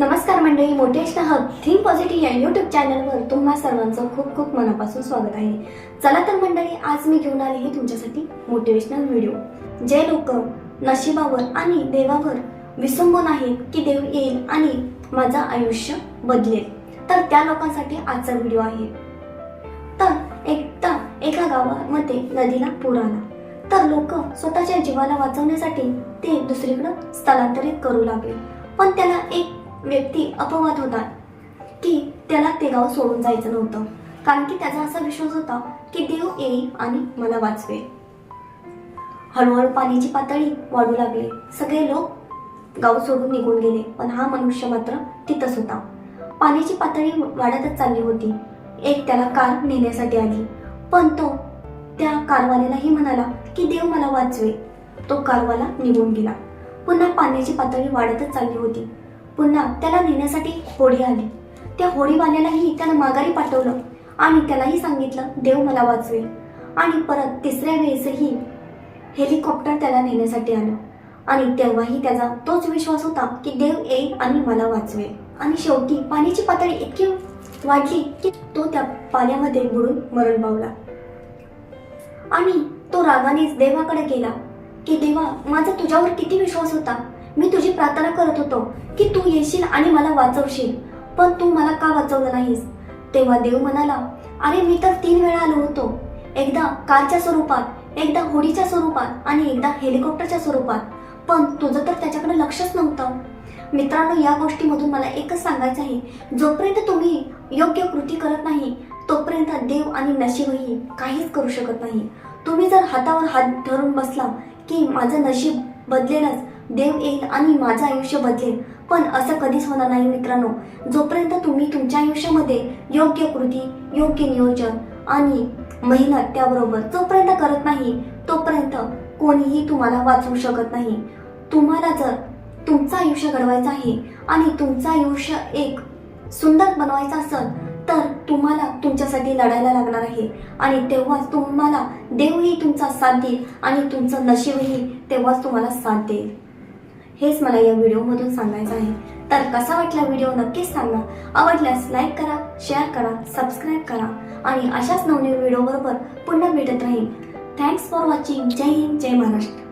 नमस्कार मंडळी motivational hub think positive या युट्यूब चॅनलवर तुम्हा सर्वांचं खूप खूप मनापासून स्वागत आहे. चला तर मंडळी आज मी घेऊन आले हे तुमच्यासाठी मोटिवेशनल व्हिडिओ जे लोक नशिबावर आणि देवावर विसंबून आहेत की देव येईल आणि माझं आयुष्य बदलेल तर त्या लोकांसाठी आजचा व्हिडिओ आहे. तर एकदा एका गावामध्ये नदीला पूर आला. तर लोक स्वतःच्या जीवाला वाचवण्यासाठी ते दुसरीकडं स्थलांतरित करू लागले. पण त्याला एक व्यक्ती अपवाद होता की त्याला ते गाव सोडून जायचं नव्हतं. कारण की त्याचा असा विश्वास होता की देव येईल आणि मला वाचवेल. हळूहळू पाण्याची पातळी वाढू लागली. सगळे लोक गाव सोडून निघून गेले. पण हा मनुष्य मात्र तिथंच होता. पाण्याची पातळी वाढतच चालली होती. एक त्याला कार नेण्यासाठी आली. पण तो त्या कारवाल्यालाही म्हणाला की देव मला वाचवे तो कारवाला निघून गेला. पुन्हा पाण्याची पातळी वाढतच चालली होती. पुन्हा त्याला नेण्यासाठी होडी आली. त्या होडीवाल्यालाही त्यानं माघारी पाठवलं आणि त्यालाही सांगितलं देव मला वाचवेल. आणि परत तिसऱ्या वेळेसही हेलिकॉप्टर त्याला नेण्यासाठी आलं. आणि तेव्हाही त्याचा तोच विश्वास होता की देव येईल आणि मला वाचवे आणि शेवटी पाण्याची पातळी इतकी वाढली की तो त्या पाण्यामध्ये बुडून मरण पावला. आणि तो रागानेच देवाकडे गेला की देवा माझा तुझ्यावर किती विश्वास होता? मी तुझी प्रार्थना करत होतो की तू येशील आणि मला वाचवशील पण तू मला का वाचवलं नाहीस? तेव्हा देव म्हणाला अरे मी तर तीन वेळा आलो होतो. एकदा कारच्या स्वरूपात एकदा होडीच्या स्वरूपात आणि एकदा हेलिकॉप्टरच्या स्वरूपात. पण तुझं तर त्याच्याकडे लक्षच नव्हतं. मित्रांनो या गोष्टीमधून मला एकच सांगायचं आहे. जोपर्यंत तुम्ही योग्य कृती करत नाही तोपर्यंत देव आणि नशीबही काहीच करू शकत नाही. तुम्ही जर हातावर हात धरून बसला की माझं नशीब बदलेलच देव येईल आणि माझं आयुष्य बदलेल. पण असं कधीच होणार नाही मित्रांनो. जोपर्यंत तुम्ही तुमच्या आयुष्यामध्ये योग्य कृती योग्य नियोजन आणि मेहनत त्याबरोबर जोपर्यंत करत नाही तोपर्यंत कोणीही तुम्हाला वाचवू शकत नाही. तुम्हाला जर तुमचं आयुष्य घडवायचं आहे आणि तुमचं आयुष्य एक सुंदर बनवायचं असेल तर तुम्हाला तुमच्यासाठी लढायला लागणार आहे. आणि तेव्हाच तुम्हाला देवही तुमचा साथ देईल आणि तुमचं नशीबही तेव्हाच तुम्हाला साथ देईल. हेच मला या व्हिडिओमधून सांगायचं आहे. तर कसा वाटला व्हिडिओ नक्कीच सांगा. आवडल्यास लाईक करा शेअर करा सबस्क्राईब करा आणि अशाच नवनवीन व्हिडिओ बरोबर पुन्हा भेटत राहील thanks for watching Jai Hind Jai Maharashtra.